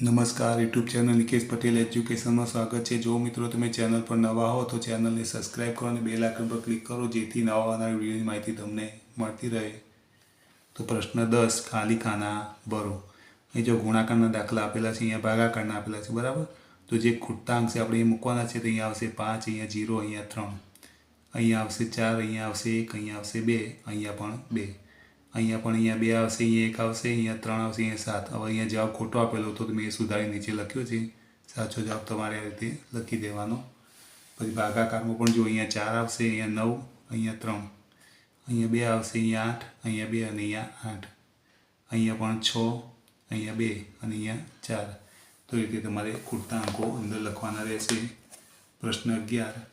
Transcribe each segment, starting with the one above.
નમસ્કાર, YouTube channel Nikesh Patel એજ્યુકેશનમાં સ્વાગત છે. જો મિત્રો તમે ચેનલ પર નવા હો, તો ચેનલને સબસ્ક્રાઇબ કરો અને બેલ આઇકન પર ક્લિક કરો, જેથી નવા આવનારી વિડીયોની માહિતી તમને મળતી રહે. તો પ્રશ્ન દસ ખાલી ખાના ભરો અહીં જો ગુણાકારના દાખલા આપેલા છે, અહીંયા ભાગાકારના આપેલા છે, બરાબર? તો જે ખૂટતા અંક છે આપણે એ મૂકવાના છે, તો અહીંયા આવશે પાંચ, અહીંયા જીરો, અહીંયા ત્રણ. અહીંયા આવશે ચાર, અહીંયા આવશે એક, અહીંયા આવશે બે, અહીંયા પણ બે. અહીંયા પણ અહીંયા બે આવશે, અહીંયા એક આવશે, અહીંયા ત્રણ આવશે, અહીંયા સાત. હવે અહીંયા જવાબ ખોટો આપેલો હતો તો મેં એ સુધારી નીચે લખ્યો છે. સાચો જવાબ તમારે આ રીતે લખી દેવાનો. પછી ભાગાકારમાં પણ જો અહીંયા ચાર આવશે, અહીંયા નવ, અહીંયા ત્રણ. અહીંયા બે આવશે, અહીંયા આઠ, અહીંયા બે અને અહીંયા આઠ. અહીંયા પણ છ, અહીંયા બે અને અહીંયા ચાર. તો એ રીતે તમારે ખૂટતા અંકો અંદર લખવાના રહેશે. પ્રશ્ન અગિયાર.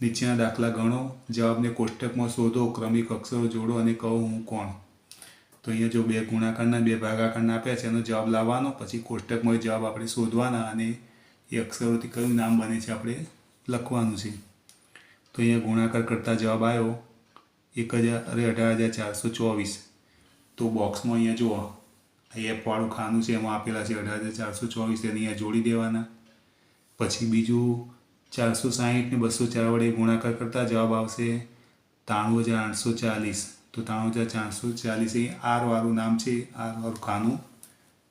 નીચેના દાખલા ગણો, જવાબને કોષ્ટકમાં શોધો, ક્રમિક અક્ષરો જોડો અને કહો હું કોણ. તો અહીંયા જો બે ગુણાકારના, બે ભાગાકારના આપ્યા છે, એનો જવાબ લાવવાનો, પછી કોષ્ટકમાં જવાબ આપણે શોધવાના અને એ અક્ષરોથી કયું નામ બને છે આપણે લખવાનું છે. તો અહીંયા ગુણાકાર કરતા જવાબ આવ્યો એક હજાર, અરે અઢાર હજાર ચારસો ચોવીસ. તો બોક્સમાં અહીંયા જુઓ એફવાળું ખાનું છે, એમાં આપેલા છે અઢાર હજાર ચારસો ચોવીસ, એને અહીંયા જોડી દેવાના. પછી બીજું ચારસો સાહીઠને બસો ચાર વડે ગુણાકાર કરતા જવાબ આવશે ત્રાણું હજાર આઠસો ચાલીસ. તો ત્રાણું હજાર ચારસો ચાલીસ એ આર વાળું નામ છે, આર વાળું ખાનું.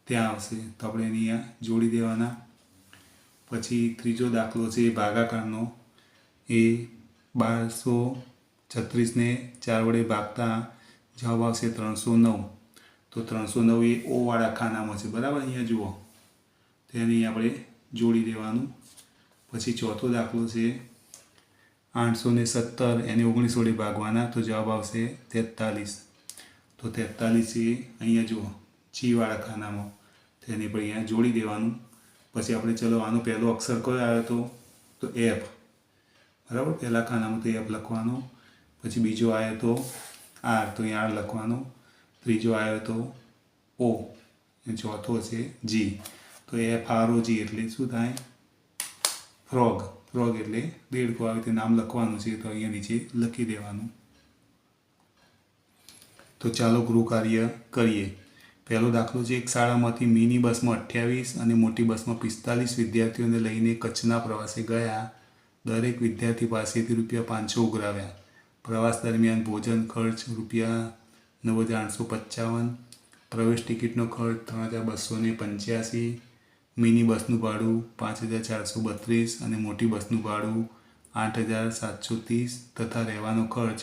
ત્યાં આવશે. તો આપણે એની અહીંયા જોડી દેવાના. પછી ત્રીજો દાખલો છે ભાગાકારનો. એ બારસો છત્રીસને ચાર વડે ભાગતા જવાબ આવશે ત્રણસો નવ. તો ત્રણસો નવ એ ઓવાળા ખાનામાં છે. બરાબર અહીંયા જુઓ. તેની આપણે જોડી દેવાનું. પછી ચોથો દાખલો છે આઠસો ને સત્તર એને ઓગણીસ વડે ભાગવાના, તો જવાબ આવશે તેતાલીસ. તો તેતાલીસ એ અહીંયા જુઓ ચીવાળા ખાનામાં તેની પણ અહીંયા જોડી દેવાનું. પછી આપણે ચલો આનો પહેલો અક્ષર કયો આવ્યો હતો તો એફ બરાબર? પહેલાં ખાનામાં તો એફ લખવાનો. પછી બીજો આવ્યો તો આર તો અહીંયા આર લખવાનો. ત્રીજો આવ્યો તો ઓ ચોથો છે જી તો એફ આર ઓ જી એટલે શું થાય? ફ્રોગ ફ્રોગ એટલે દેડકો આવે તે નામ લખવાનું છે, તો અહીંયા નીચે લખી દેવાનું. તો ચાલો ગૃહ કાર્ય કરીએ. પહેલો દાખલો છે, એક શાળામાંથી મિની બસમાં અઠ્યાવીસ અને મોટી બસમાં પિસ્તાલીસ વિદ્યાર્થીઓને લઈને કચ્છના પ્રવાસે ગયા. દરેક વિદ્યાર્થી પાસેથી રૂપિયા પાંચસો ઉઘરાવ્યા. પ્રવાસ દરમિયાન ભોજન ખર્ચ રૂપિયા નવ હજાર આઠસો પંચાવન. પ્રવેશ ટિકિટનો ખર્ચ ત્રણ હજાર બસો પંચ્યાસી. મિની બસનું ભાડું પાંચ હજાર ચારસો બત્રીસ અને મોટી બસનું ભાડું આઠ હજાર સાતસો ત્રીસ તથા રહેવાનો ખર્ચ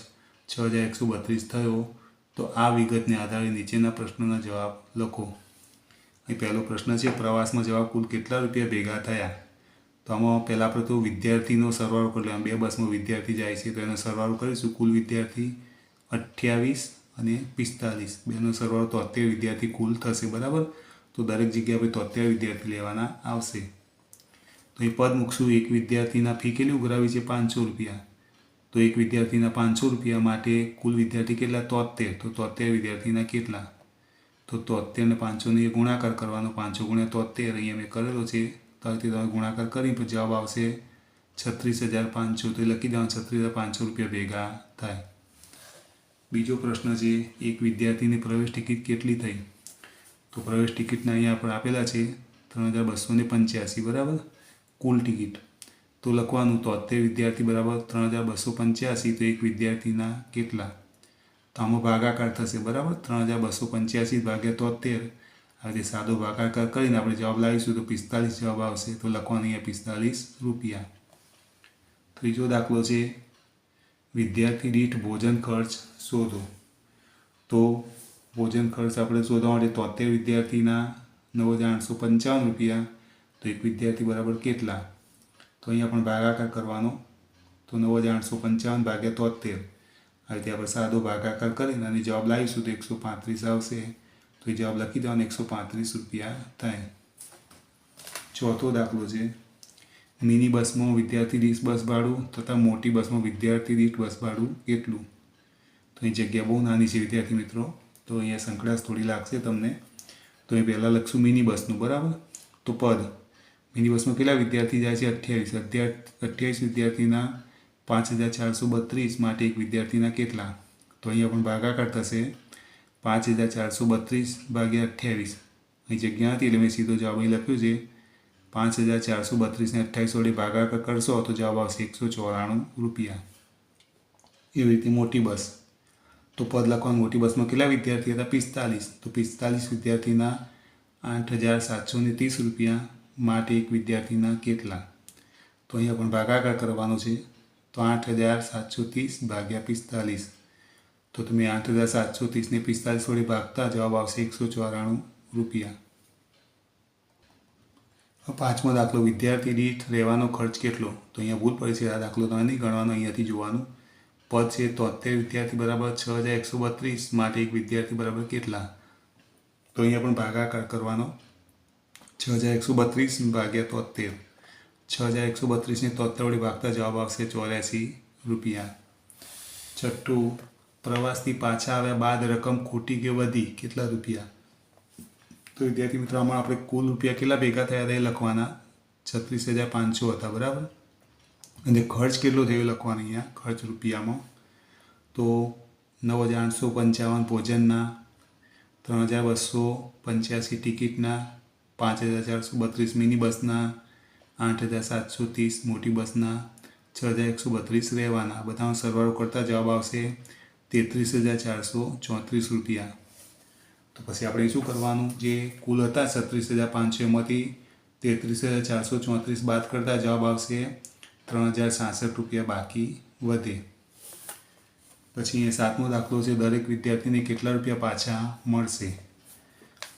છ હજાર એકસો બત્રીસ થયો, તો આ વિગતને આધારે નીચેના પ્રશ્નોના જવાબ લખો. અહીં પહેલો પ્રશ્ન છે, પ્રવાસમાં જવાબ કુલ કેટલા રૂપિયા ભેગા થયા? તો આમાં પહેલાં આપણે તો વિદ્યાર્થીનો સરવાળો કરી લેવાનો બે બસમાં વિદ્યાર્થી જાય છે, તો એનો સરવાળો કરીશું. કુલ વિદ્યાર્થી અઠ્યાવીસ અને પિસ્તાલીસ. બેનો સરવાળો તોતેર વિદ્યાર્થી કુલ થશે, બરાબર? તો દરેક જગ્યાએ પર તોતેર વિદ્યાર્થી લેવાના આવશે. તો એ પદ મૂકશું. એક વિદ્યાર્થીના ફી કેટલી ઉઘરાવી છે? પાંચસો રૂપિયા. તો એક વિદ્યાર્થીના પાંચસો રૂપિયા માટે કુલ વિદ્યાર્થી કેટલા? તોતેર તો તોતેર વિદ્યાર્થીના કેટલા? તો તોતેર ને પાંચસોને ગુણાકાર કરવાનો. પાંચસો ગુણ્યા તોતેર અહીંયા મેં કરેલો છે. તો તમે ગુણાકાર કરી પછી જવાબ આવશે છત્રીસ હજાર પાંચસો. તો એ લખી દેવાનું. છત્રીસ હજાર પાંચસો રૂપિયા ભેગા થાય. બીજો પ્રશ્ન છે, એક વિદ્યાર્થીની પ્રવેશ ટિકિટ કેટલી થઈ? તો પ્રવેશ ટિકિટના અહીંયા આપણે આપેલા છે ત્રણ હજાર બસો ને પંચ્યાસી, બરાબર? કુલ ટિકિટ. તો લખવાનું તોતેર વિદ્યાર્થી બરાબર ત્રણ હજાર બસો પંચ્યાસી, તો એક વિદ્યાર્થીના કેટલા? તો આમાં ભાગાકાર થશે, બરાબર? ત્રણ હજાર બસો પંચ્યાસી ભાગ્યા તોતેર આ રીતે સાદો ભાગાકાર કરીને આપણે જવાબ લાવીશું તો પિસ્તાલીસ જવાબ આવશે. તો લખવાનું અહીંયા પિસ્તાલીસ રૂપિયા. ત્રીજો દાખલો છે. વિદ્યાર્થી દીઠ ભોજન ખર્ચ શોધો. તો ભોજન ખર્ચ આપણે શોધવા માટે તોતેર વિદ્યાર્થીના નવ હજાર આઠસો પંચાવન રૂપિયા, તો એક વિદ્યાર્થી બરાબર કેટલા? તો અહીંયા પણ ભાગાકાર કરવાનો. તો નવ હજાર આઠસો પંચાવન ભાગ્યા તોતેર. આ રીતે આપણે સાદો ભાગાકાર કરીને અને જવાબ લાવીશું તો એકસો પાંત્રીસ આવશે. તો એ જવાબ લખી દેવાનો, એકસો પાંત્રીસ રૂપિયા થાય. ચોથો દાખલો છે. મિની બસમાં વિદ્યાર્થી દીઠ બસ ભાડું તથા મોટી બસમાં વિદ્યાર્થી દીઠ બસ ભાડું કેટલું? તો એ જગ્યા બહુ નાની છે વિદ્યાર્થી મિત્રો. તો અહીંયા સંકળાશ થોડી લાગશે તમને. તો એ પહેલાં લખશું મિની બસનું, બરાબર? તો પદ. મિની બસમાં કેટલા વિદ્યાર્થી જાય છે? અઠ્યાવીસ. અઠ્યાવીસ વિદ્યાર્થીના પાંચ હજાર ચારસો બત્રીસ માટે એક વિદ્યાર્થીના કેટલા? તો અહીંયા પણ ભાગાકાર થશે. પાંચ હજાર ચારસો બત્રીસ ભાગ્યા અઠ્યાવીસ. અહીં જગ્યા હતી એટલે મેં સીધો જવાબ અહીં લખ્યું છે. પાંચ હજાર ચારસો બત્રીસને અઠ્ઠાવીસ વડે ભાગાકાર કરશો તો જવાબ આવશે એકસો ચોરાણું રૂપિયા. એવી રીતે મોટી બસ. તો પદ લખવાનું મોટી બસમાં કેટલા વિદ્યાર્થી હતા? પિસ્તાલીસ. તો પિસ્તાલીસ વિદ્યાર્થીના આઠ હજાર સાતસો ને ત્રીસ રૂપિયા માટે એક વિદ્યાર્થીના કેટલા? તો અહીંયા પણ ભાગાકાર કરવાનો છે. તો આઠ હજાર સાતસો ત્રીસ ભાગ્યા પિસ્તાલીસ. તો તમે આઠ હજાર સાતસો ત્રીસને પિસ્તાલીસ વડે ભાગતા જવાબ આવશે એકસો ચોરાણું રૂપિયા. પાંચમો દાખલો. વિદ્યાર્થી દીઠ રહેવાનો ખર્ચ કેટલો? તો અહીંયા ભૂલ પડી છે. આ દાખલો તમે નહીં ગણવાનો, અહીંયાથી જોવાનું. પદ છે તોતેર વિદ્યાર્થી બરાબર છ હજાર એકસો બત્રીસ માટે એક વિદ્યાર્થી બરાબર કેટલા? તો અહીંયા પણ ભાગાકાર કરવાનો. છ હજાર એકસો બત્રીસ ભાગ્યા તોતેર છ હજાર એકસો બત્રીસને તોતેર વડે ભાગતા જવાબ આવશે ચોર્યાસી રૂપિયા. છઠ્ઠું, પ્રવાસથી પાછા આવ્યા બાદ રકમ ખોટી કે વધી કેટલા રૂપિયા? તો વિદ્યાર્થી મિત્રો, આમાં આપણે કુલ રૂપિયા કેટલા ભેગા થયા હતા એ લખવાના? છત્રીસ હજાર પાંચસો હતા, બરાબર? અને ખર્ચ કેટલો થયો લખવાનો અહીંયા, ખર્ચ રૂપિયામાં? તો નવ હજાર આઠસો પંચાવન ભોજનના, ત્રણ હજાર બસો પંચ્યાસી ટિકિટના, પાંચ હજાર ચારસો બત્રીસ મિની બસના આઠ હજાર સાતસો ત્રીસ મોટી બસના, છ હજાર એકસો બત્રીસ રહેવાના. બધાનો સરવાળો કરતા જવાબ આવશે તેત્રીસ હજાર ચારસો ચોત્રીસ રૂપિયા. તો પછી આપણે શું કરવાનું? જે કુલ હતા છત્રીસ હજાર પાંચસો એમાંથી તેત્રીસ હજાર ચારસો ચોત્રીસ બાદ કરતાં જવાબ આવશે ત્રણ હજાર સાસઠ રૂપિયા બાકી વધે. પછી અહીંયા સાતમો દાખલો છે, દરેક વિદ્યાર્થીને કેટલા રૂપિયા પાછા મળશે?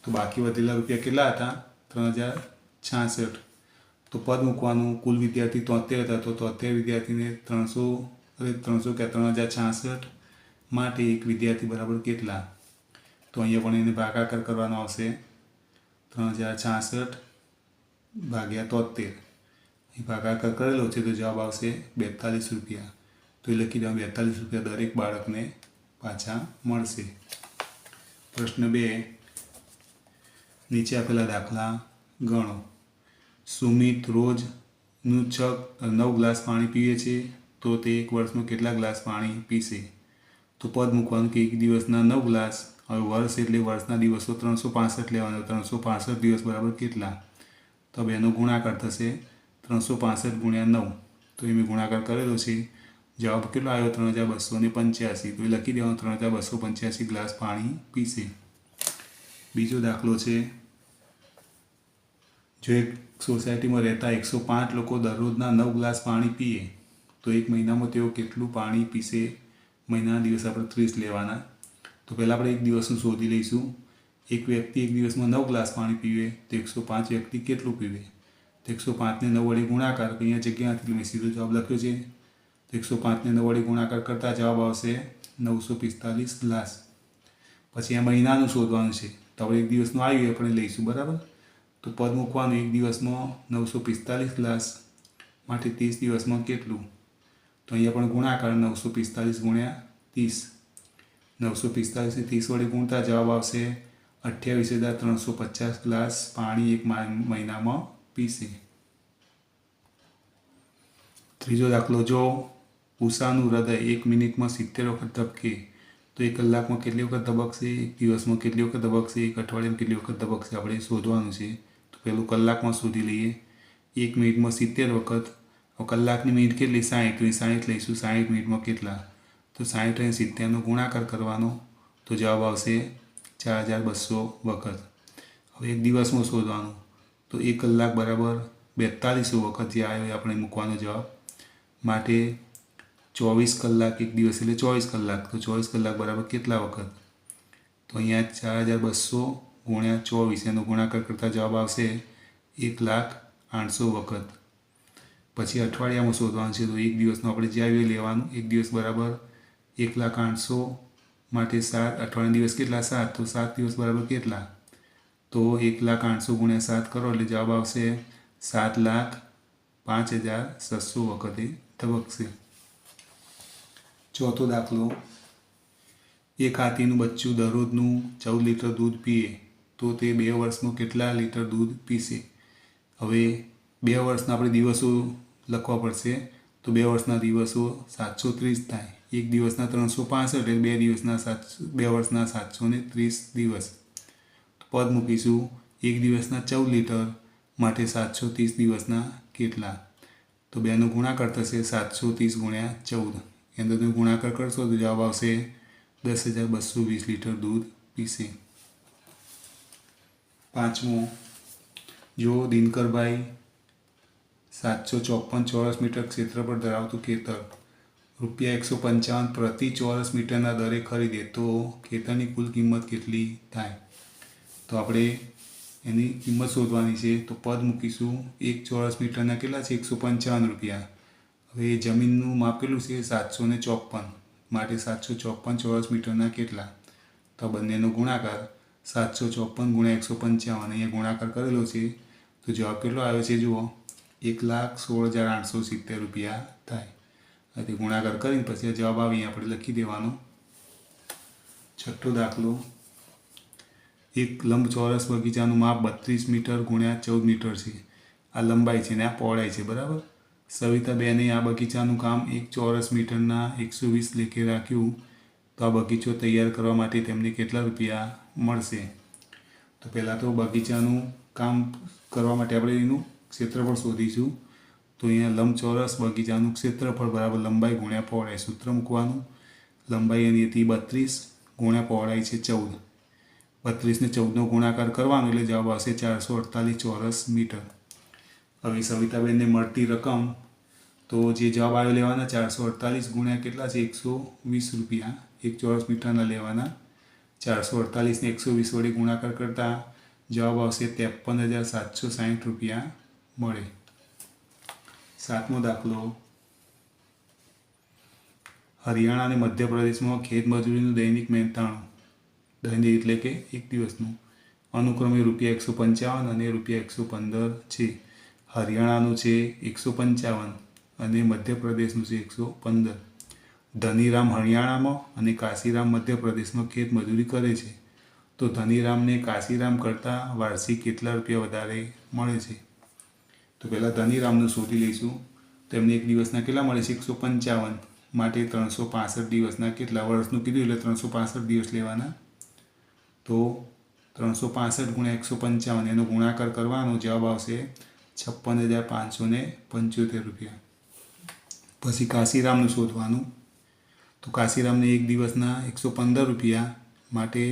તો બાકી વધેલા રૂપિયા કેટલા હતા? ત્રણ હજાર છાસઠ. તો પદ મૂકવાનું, કુલ વિદ્યાર્થી તોતેર હતા, તો તોતેર વિદ્યાર્થીને ત્રણસો, અરે ત્રણસો કે ત્રણ હજાર છાસઠ માટે એક વિદ્યાર્થી બરાબર કેટલા? તો અહીંયા પણ એને ભાગાકાર કરવાનો આવશે. ત્રણ હજાર છાસઠ ભાગ્યા તોતેર. એ ભાગાકાર કરેલો છે, તો જવાબ આવશે બેતાલીસ રૂપિયા. તો એ લખી દેવા બેતાલીસ રૂપિયા દરેક બાળકને પાછા મળશે. પ્રશ્ન બે, નીચે આપેલા દાખલા ગણો. સુમિત રોજનું છ નવ ગ્લાસ પાણી પીએ છે, તો તે એક વર્ષમાં કેટલા ગ્લાસ પાણી પીશે? તો પદ મૂકવાનું કે એક દિવસના નવ ગ્લાસ, હવે વર્ષ એટલે વર્ષના દિવસો ત્રણસો પાસઠ લેવાના ત્રણસો પાસઠ દિવસ બરાબર કેટલા? તો બેનો ગુણાકાર થશે ત્રણસો પાસઠ ગુણ્યા નવ. તો એ મેં ગુણાકાર કરેલો છે. જવાબ કેટલો આવ્યો? ત્રણ હજાર બસો ને પંચ્યાસી. તો એ લખી દેવાનું. ત્રણ હજાર બસો પંચ્યાસી ગ્લાસ પાણી પીશે બીજો દાખલો છે. જો એક સોસાયટીમાં રહેતા એકસો પાંચ લોકો દરરોજના નવ ગ્લાસ પાણી પીએ, તો એક મહિનામાં તેઓ કેટલું પાણી પીશે મહિનાના દિવસ આપણે ત્રીસ લેવાના. તો પહેલાં આપણે એક દિવસનું શોધી લઈશું. એક વ્યક્તિ એક દિવસમાં નવ ગ્લાસ પાણી પીવે, તો એકસો પાંચ વ્યક્તિ કેટલું પીવે? તો એકસો પાંચને નવ વડે ગુણાકાર અહીંયા જગ્યા નથી મેં સીધો જવાબ લખ્યો છે. તો એકસો પાંચને નવ વડે ગુણાકાર કરતાં જવાબ આવશે નવસો પિસ્તાલીસ ગ્લાસ. પછી આ મહિનાનું શોધવાનું છે. તો આપણે એક દિવસનું આવ્યું આપણે લઈશું, બરાબર? તો પદ મૂકવાનું એક દિવસમાં નવસો પિસ્તાલીસ ગ્લાસ માટે ત્રીસ દિવસમાં કેટલું? તો અહીંયા પણ ગુણાકાર નવસો પિસ્તાલીસ ગુણ્યા ત્રીસ. નવસો પિસ્તાલીસ ત્રીસ વડે ગુણતા જવાબ આવશે અઠ્યાવીસ હજાર ત્રણસો પચાસ ગ્લાસ પાણી એક મહિનામાં પીશે ત્રીજો દાખલો, જો ઉષાનું હૃદય એક મિનિટમાં સિત્તેર વખત ધબકે, તો એક કલાકમાં કેટલી વખત ધબકશે? એક દિવસમાં કેટલી વખત ધબકશે? એક અઠવાડિયામાં કેટલી વખત ધબકશે? આપણે શોધવાનું છે. તો પહેલું કલાકમાં શોધી લઈએ. એક મિનિટમાં સિત્તેર વખત કલાકની મિનિટ કેટલી? સાઠ તો સાઠ લઈશું. સાઠ મિનિટમાં કેટલા? તો સાઠ અને સિત્તેરનો ગુણાકાર કરવાનો. તો જવાબ આવશે ચાર હજાર બસો વખત. હવે એક દિવસમાં શોધવાનું. તો એક કલાક બરાબર બેતાલીસો વખત જે આવ્યો એ આપણે મૂકવાનો જવાબ. માટે ચોવીસ કલાક એક દિવસ એટલે ચોવીસ કલાક. તો ચોવીસ કલાક બરાબર કેટલા વખત? તો અહીંયા ચાર હજાર બસો ગુણ્યા ચોવીસ, એનો ગુણાકાર કરતાં જવાબ આવશે એક લાખ આઠસો વખત. પછી અઠવાડિયામાં શોધવાનું છે તો એક દિવસનું આપણે જે આવ્યું લેવાનું. એક દિવસ બરાબર એક લાખ આઠસો માટે સાત. અઠવાડિયા દિવસ કેટલા? સાત. તો સાત દિવસ બરાબર કેટલા? તો એક લાખ આઠસો ગુણ્યા સાત કરો એટલે જવાબ આવશે સાત લાખ પાંચ હજાર છસો વખતે ધબકશે. ચોથો દાખલો. એક હાથીનું બચ્ચું દરરોજનું ચૌદ લીટર દૂધ પીએ તો તે બે વર્ષનું કેટલા લીટર દૂધ પીશે? હવે બે વર્ષના આપણે દિવસો લખવા પડશે તો બે વર્ષના દિવસો સાતસો ત્રીસ થાય. એક દિવસના ત્રણસો પાસઠ એટલે બે દિવસના સાતસો બે વર્ષના સાતસો ત્રીસ દિવસ. પદ મૂકીશું એક દિવસના ચૌદ લીટર, માટે સાતસો ત્રીસ દિવસના કેટલા? તો બેનો ગુણાકાર થશે સાતસો ત્રીસ ગુણ્યા ચૌદ. એ અંદર તમે ગુણાકાર કરશો તો જવાબ આવશે દસ હજાર બસો વીસ લીટર દૂધ પીશે. પાંચમો, જો દિનકરભાઈ સાતસો ચોપન ચોરસ મીટર ક્ષેત્રફળ ધરાવતું ખેતર રૂપિયા એકસો પંચાવન પ્રતિ ચોરસ મીટરના દરે ખરીદે તો ખેતરની કુલ કિંમત કેટલી થાય? તો આપણે એની કિંમત શોધવાની છે. તો પદ મૂકીશું. એક ચોરસ મીટરના કેટલા છે? એકસો પંચાવન રૂપિયા. હવે જમીનનું માપેલું છે? સાતસો ને ચોપન. માટે સાતસો ચોપન ચોરસ મીટરના કેટલા? તો બંનેનો ગુણાકાર સાતસો ચોપન ગુણ્યા એકસો પંચાવન. અહીંયા ગુણાકાર કરેલો છે. તો જવાબ કેટલો આવે છે? જુઓ. એક લાખ સોળ હજાર આઠસો સિત્તેર રૂપિયા થાય. તે ગુણાકાર કરીને પછી જવાબ આવી. આપણે લખી દેવાનો. છઠ્ઠો દાખલો. એક લંબચોરસ બગીચાનું માપ બત્રીસ મીટર ગુણ્યા ચૌદ મીટર છે. આ લંબાઈ છે ને આ પહોળાઈ છે, બરાબર? સવિતાબેને આ બગીચાનું કામ એક ચોરસ મીટરના એકસો વીસ લેખે રાખ્યું. તો આ બગીચો તૈયાર કરવા માટે તેમને કેટલા રૂપિયા મળશે? તો પહેલાં તો બગીચાનું કામ કરવા માટે આપણે એનું ક્ષેત્રફળ શોધીશું. તો અહીંયા લંબચોરસ બગીચાનું ક્ષેત્રફળ બરાબર લંબાઈ ગુણ્યા પહોળાઈ સૂત્ર મૂકવાનું. લંબાઈ એની હતી બત્રીસ ગુણ્યા પહોળાઈ છે ચૌદ. બત્રીસને ચૌદનો ગુણાકાર કરવાનો એટલે જવાબ આવશે ચારસો અડતાલીસ ચોરસ મીટર. હવે સવિતાબેનને મળતી રકમ, તો જે જવાબ આવ્યો લેવાના ચારસો અડતાલીસ ગુણ્યા કેટલા છે? એકસો વીસ રૂપિયા. એક ચોરસ મીટરના લેવાના. ચારસો અડતાલીસને એકસો વીસ વડે ગુણાકાર કરતાં જવાબ આવશે ત્રેપન હજાર સાતસો સાહીઠ રૂપિયા મળે. સાતમો દાખલો. હરિયાણા અને મધ્યપ્રદેશમાં ખેતમજૂરીનું દૈનિક મહેનતાણું દૈનિક એટલે કે એક દિવસનું. અનુક્રમે રૂપિયા એકસો પંચાવન અને રૂપિયા એકસો પંદર છે. હરિયાણાનું છે એકસો પંચાવન અને મધ્યપ્રદેશનું છે એકસો પંદર. ધનીરામ હરિયાણામાં અને કાશીરામ મધ્યપ્રદેશમાં ખેત મજૂરી કરે છે. તો ધનીરામને કાશીરામ કરતાં વાર્ષિક કેટલા રૂપિયા વધારે મળે છે? તો પહેલાં ધનીરામનું શોધી લઈશું. તેમને એક દિવસના કેટલા મળે છે? એકસો પંચાવન. માટે ત્રણસો પાસઠ દિવસના કેટલા વર્ષનું કીધું? એટલે ત્રણસો પાસઠ દિવસ લેવાના. તો ત્રણસો પાસઠ ગુણ્યા એકસો પંચાવન, એનો ગુણાકાર કરવાનો જવાબ આવશે છપ્પન હજાર પાંચસો પંચોતેર રૂપિયા. પછી કાશીરામનું શોધવાનું. તો કાશીરામને એક દિવસના એકસો પંદર રૂપિયા માટે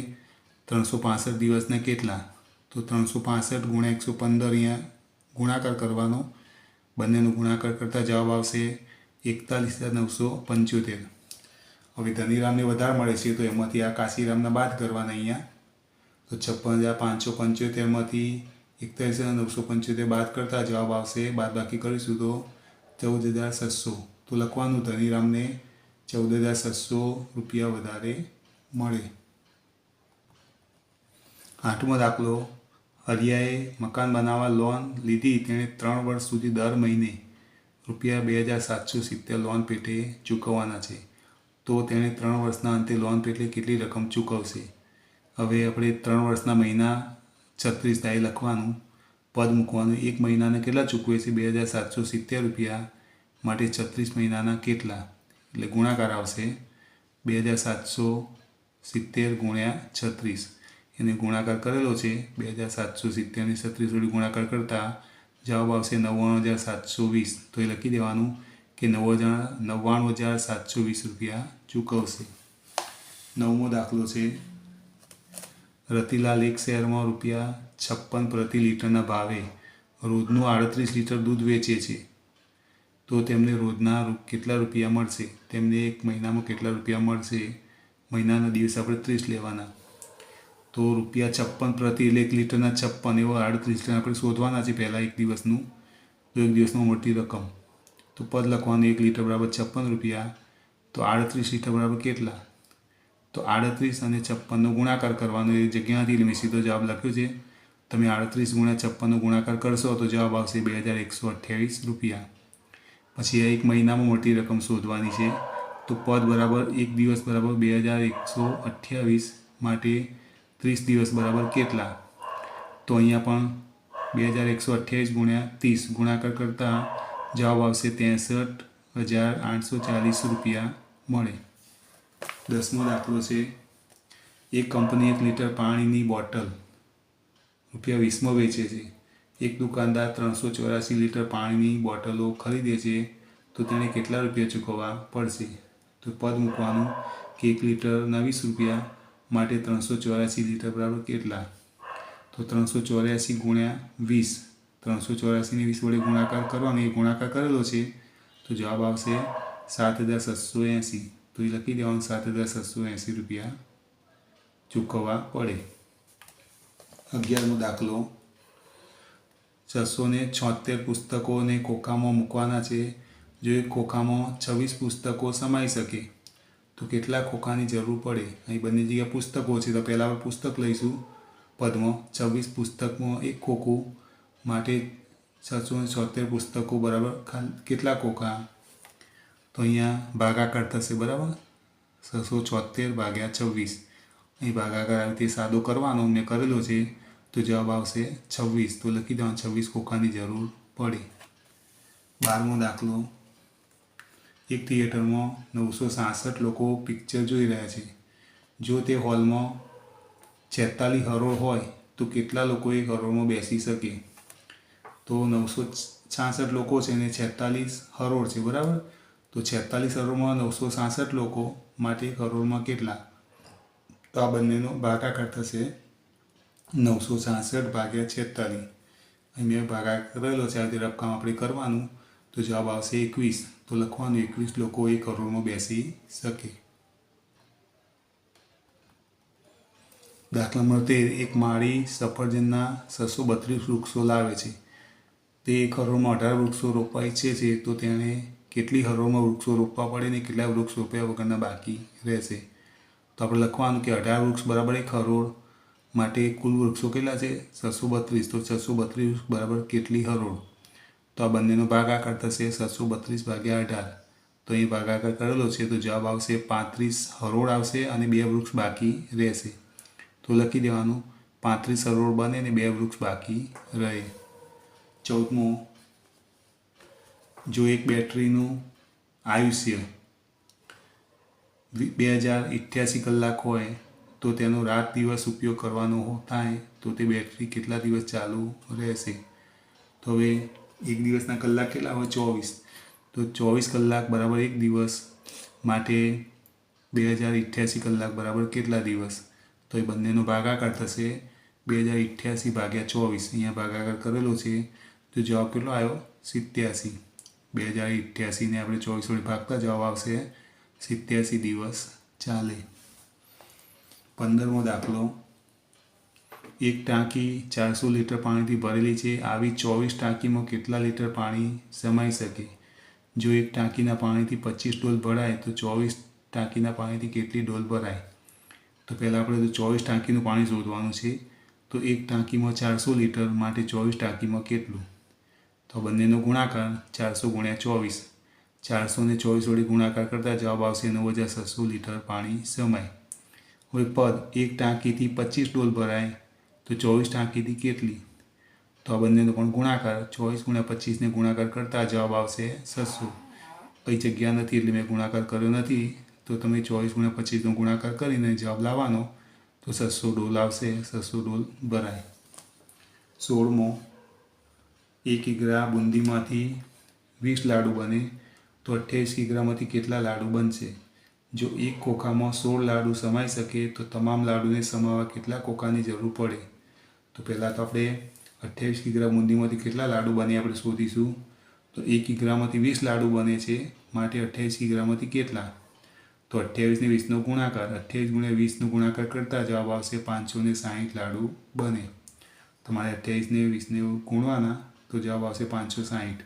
ત્રણસો પાસઠ દિવસના કેટલા? તો ત્રણસો પાસઠ ગુણ્યા એકસો પંદર અહીંયા ગુણાકાર કરવાનો. બંનેનો ગુણાકાર કરતાં જવાબ આવશે એકતાલીસ હજાર નવસો પંચોતેર. હવે ધનીરામને વધારે મળે છે તો એમાંથી આ કાશીરામના બાદ કરવાના અહીંયા તો છપ્પન હજાર પાંચસો પંચોતેરમાંથી એકતાલીસ હજાર નવસો પંચોતેર બાદ કરતાં જવાબ આવશે, બાદ બાકી કરીશું તો ચૌદ હજાર છસો. તો લખવાનું ધનીરામને ચૌદ હજાર છસો રૂપિયા વધારે મળે. આઠમો દાખલો. હરિયાએ મકાન બનાવવા લોન લીધી, તેણે ત્રણ વર્ષ સુધી દર મહિને રૂપિયા બે હજાર સાતસો સિત્તેર લોન પેટે ચૂકવવાના છે. તો તેણે ત્રણ વર્ષના અંતે લોન પેટે કેટલી રકમ ચૂકવશે? હવે આપણે ત્રણ વર્ષના મહિના છત્રીસ થાય લખવાનું, પદ મૂકવાનું. એક મહિનાને કેટલા ચૂકવે છે? બે હજાર સાતસો સિત્તેર રૂપિયા માટે છત્રીસ મહિનાના કેટલા? એટલે ગુણાકાર આવશે બે હજાર સાતસો સિત્તેર ગુણ્યા છત્રીસ. એને ગુણાકાર કરેલો છે બે હજાર સાતસો સિત્તેરની છત્રીસ વડે ગુણાકાર કરતાં જવાબ આવશે નવ્વાણું હજાર સાતસો વીસ. તો એ લખી દેવાનું કે નવ હજાર નવ્વાણું હજાર સાતસો વીસ રૂપિયા ચૂકવશે. નવમો દાખલો છે. રતિલાલ એક શહેરમાં રૂપિયા છપ્પન પ્રતિ લીટરના ભાવે રોજનું આડત્રીસ લીટર દૂધ વેચે છે. તો તેમને રોજના કેટલા રૂપિયા મળશે? તેમને એક મહિનામાં કેટલા રૂપિયા મળશે? મહિનાના દિવસે આપણે ત્રીસ લેવાના. તો રૂપિયા છપ્પન પ્રતિ એટલે એક લીટરના છપ્પન, એવો આડત્રીસ લીટર આપણે શોધવાના છે પહેલાં એક દિવસનું. તો એક દિવસમાં મોટી રકમ. તો પદ લખવાનું એક લીટર બરાબર છપ્પન રૂપિયા. તો આડત્રીસ લીટર બરાબર કેટલા? તો આડત્રીસ અને છપ્પનનો ગુણાકાર કરવાનો એ જગ્યાથી મેં સીધો જવાબ લખ્યો છે. તમે આડત્રીસ ગુણ્યા છપ્પનનો ગુણાકાર કરશો તો જવાબ આવશે બે હજાર એકસો અઠ્યાવીસ રૂપિયા. પછી એક મહિનામાં મોટી રકમ શોધવાની છે. તો પદ બરાબર એક દિવસ બરાબર બે હજાર એકસો અઠ્યાવીસ માટે ત્રીસ દિવસ બરાબર કેટલા? તો અહીંયા પણ બે હજાર એકસો અઠ્યાવીસ ગુણ્યા ત્રીસ ગુણાકાર કરતાં જવાબ આવશે ત્રેસઠ હજાર આઠસો ચાલીસ રૂપિયા મળે. દસમો દાખલો છે. એક કંપની એક લીટર પાણીની બોટલ રૂપિયા વીસમાં વેચે છે. એક દુકાનદાર ત્રણસો ચોરાસી લીટર પાણીની બોટલો ખરીદે છે તો તેણે કેટલા રૂપિયા ચૂકવવા પડશે? તો પદ મૂકવાનું કે એક લીટરના વીસ રૂપિયા માટે ત્રણસો ચોરાસી લીટર બરાબર કેટલા? તો ત્રણસો ચોર્યાસી ગુણ્યા વીસ. ત્રણસો ચોરાસીને વીસ વડે ગુણાકાર કરવાનો, એ ગુણાકાર કરેલો છે. તો જવાબ આવશે સાત હજાર સાતસો એંસી. તો એ લખી દેવાનું સાત હજાર સાતસો એંસી રૂપિયા ચૂકવવા પડે અગિયારમો દાખલો છસો ને છોતેર પુસ્તકોને ખોખામાં મૂકવાના છે જો એક ખોખામાં છવ્વીસ પુસ્તકો સમાઈ શકે તો કેટલા ખોખાની જરૂર પડે અહીં બંને જગ્યાએ પુસ્તકો છે તો પહેલાં આપણે પુસ્તક લઈશું પદમાં છવ્વીસ પુસ્તકમાં એક ખોખું માટે છસો ને છોતેર પુસ્તકો બરાબર ખાલી કેટલા ખોખા તો અહીંયા ભાગાકાર થશે, બરાબર? છસો છોતેર ભાગ્યા છવ્વીસ. અહીં ભાગાકાર આવી રીતે સાદો કરવાનો, મેં કરેલો છે, તો જવાબ આવશે છવ્વીસ. તો લખી દેવાનું, છવ્વીસ ખોખાની જરૂર પડે. બારમો દાખલો. એક થિયેટરમાં નવસો સાસઠ લોકો પિક્ચર જોઈ રહ્યા છે. જો તે હોલમાં છેતાલીસ હરોળ હોય, તો કેટલા લોકો એક હરોળમાં બેસી શકે? તો નવસો છાસઠ લોકો છે ને છેતાલીસ હરોળ છે, બરાબર? તો છેતાલીસ કરોડમાં નવસો સાસઠ લોકો માટે કરોડમાં કેટલા? તો આ બંનેનો ભાગાકાર થશે નવસો સાસઠ ભાગ્યા છેતાલીસ. અહીં મેં ભાગાકાર કરેલો છે આજે રકમ આપણે કરવાનું, તો જવાબ આવશે એકવીસ. તો લખવાનું, એકવીસ લોકો એ કરોડમાં બેસી શકે. દાખલા નંબર તેર, એક માળી સફરજનના છસો બત્રીસ વૃક્ષો લાવે છે. તે એક હરોળમાં અઢાર વૃક્ષો રોપાય છે તો તેણે કેટલી હરોળમાં વૃક્ષો રોપવા પડે ને કેટલા વૃક્ષ રોપ્યા વગરના બાકી રહેશે. તો આપણે લખવાનું કે અઢાર વૃક્ષ બરાબર એક હરોળ માટે કુલ વૃક્ષો કેટલા છે? છસો બત્રીસ. તો છસો બત્રીસ બરાબર કેટલી હરોળ? તો આ બંનેનો ભાગાકાર થશે છસો બત્રીસ ભાગ્યા અઢાર. તો અહીં ભાગાકાર કરેલો છે, તો જવાબ આવશે પાંત્રીસ હરોળ આવશે અને બે વૃક્ષ બાકી રહેશે. તો લખી દેવાનું, પાંત્રીસ હરોળ બને અને બે વૃક્ષ બાકી રહે. ચૌદમો જો એક બેટરીનું આયુષ્ય બે હજાર અઠ્યાસી કલાક હોય, તો તેનો રાત દિવસ ઉપયોગ કરવાનો થાય, તો તે બેટરી કેટલા દિવસ ચાલુ રહેશે? તો હવે એક દિવસના કલાક કેટલા હોય? ચોવીસ. તો ચોવીસ કલાક બરાબર એક દિવસ માટે બે હજાર અઠ્યાસી કલાક બરાબર કેટલા દિવસ? તો એ બંનેનો ભાગાકાર થશે બે હજાર અઠ્યાસી ભાગ્યા ચોવીસ. અહીંયા ભાગાકાર કરેલો છે. તો જવાબ કેટલો આવ્યો? સિત્યાસી. બે હજાર અઠ્યાસીને આપણે ચોવીસ વડે ભાગતા જવાબ આવશે સિત્યાસી દિવસ ચાલે. પંદરમો દાખલો. એક ટાંકી ચારસો લીટર પાણીથી ભરેલી છે. આવી ચોવીસ ટાંકીમાં કેટલા લીટર પાણી સમાઈ શકે? જો એક ટાંકીના પાણીથી પચીસ ડોલ ભરાય, તો ચોવીસ ટાંકીના પાણીથી કેટલી ડોલ ભરાય? તો પહેલાં આપણે તો ચોવીસ ટાંકીનું પાણી શોધવાનું છે. તો એક ટાંકીમાં ચારસો લીટર, માટે ચોવીસ ટાંકીમાં કેટલું? તો બંનેનો ગુણાકાર ચારસો ગુણ્યા ચોવીસ. ચારસો ને ચોવીસ વડે ગુણાકાર કરતાં જવાબ આવશે નવ હજાર છસો લીટર પાણી સમાય. હવે પદ, એક ટાંકીથી પચીસ ડોલ ભરાય, તો ચોવીસ ટાંકીથી કેટલી? તો આ બંનેનો પણ ગુણાકાર ચોવીસ ગુણ્યા પચીસને ગુણાકાર કરતાં જવાબ આવશે છસો. કઈ જગ્યા નથી એટલે મેં ગુણાકાર કર્યો નથી, તો તમે ચોવીસ ગુણ્યા પચીસનો ગુણાકાર કરીને જવાબ લાવવાનો, તો છસો ડોલ આવશે, છસો ડોલ ભરાય. સોળમો એક કિગ્રા બુંદીમાંથી વીસ લાડુ બને, તો અઠ્યાવીસ કિગ્રામાંથી કેટલા લાડુ બનશે? જો એક કોખામાં સોળ લાડુ સમાઈ શકે, તો તમામ લાડુને સમાવવા કેટલા કોખાની જરૂર પડે? તો પહેલાં તો આપણે અઠ્યાવીસ કિગ્રા બુંદીમાંથી કેટલા લાડુ બને આપણે શોધીશું? તો એક કિગ્રામાંથી વીસ લાડુ બને છે, માટે અઠ્યાવીસ કિગ્રામાંથી કેટલા? તો અઠ્યાવીસને વીસનો ગુણાકાર, અઠ્યાવીસ ગુણ્યા વીસનો ગુણાકાર કરતાં જવાબ આવશે પાંચસો ને સાહીઠ લાડુ બને. તમારે અઠ્યાવીસને વીસને ગુણવાના તો જવાબ આવશે પાંચસો સાહીઠ.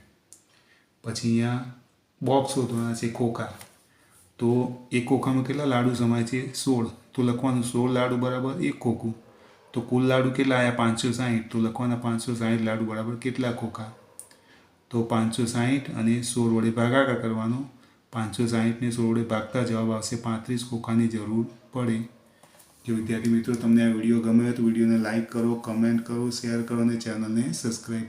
પછી અહીંયા બોક્સ શોધવાના છે ખોખા તો એક ખોખામાં કેટલા લાડુ સમાય છે? સોળ. તો લખવાનું સોળ લાડુ બરાબર એક ખોખું તો કુલ લાડુ કેટલા આવ્યા પાંચસો સાહીઠ. તો લખવાના પાંચસો સાહીઠ લાડુ બરાબર કેટલા ખોખા? તો પાંચસો સાહીઠ અને સોળ વડે ભાગાકાર કરવાનો. પાંચસો સાહીઠને સોળ વડે ભાગતા જવાબ આવશે પાંત્રીસ ખોખાની જરૂર પડે. જો વિદ્યાર્થી મિત્રો, તમને આ વીડિયો ગમે હોય તો વિડીયોને લાઇક કરો, કમેન્ટ કરો, શેર કરો અને ચેનલને સબસ્ક્રાઈબ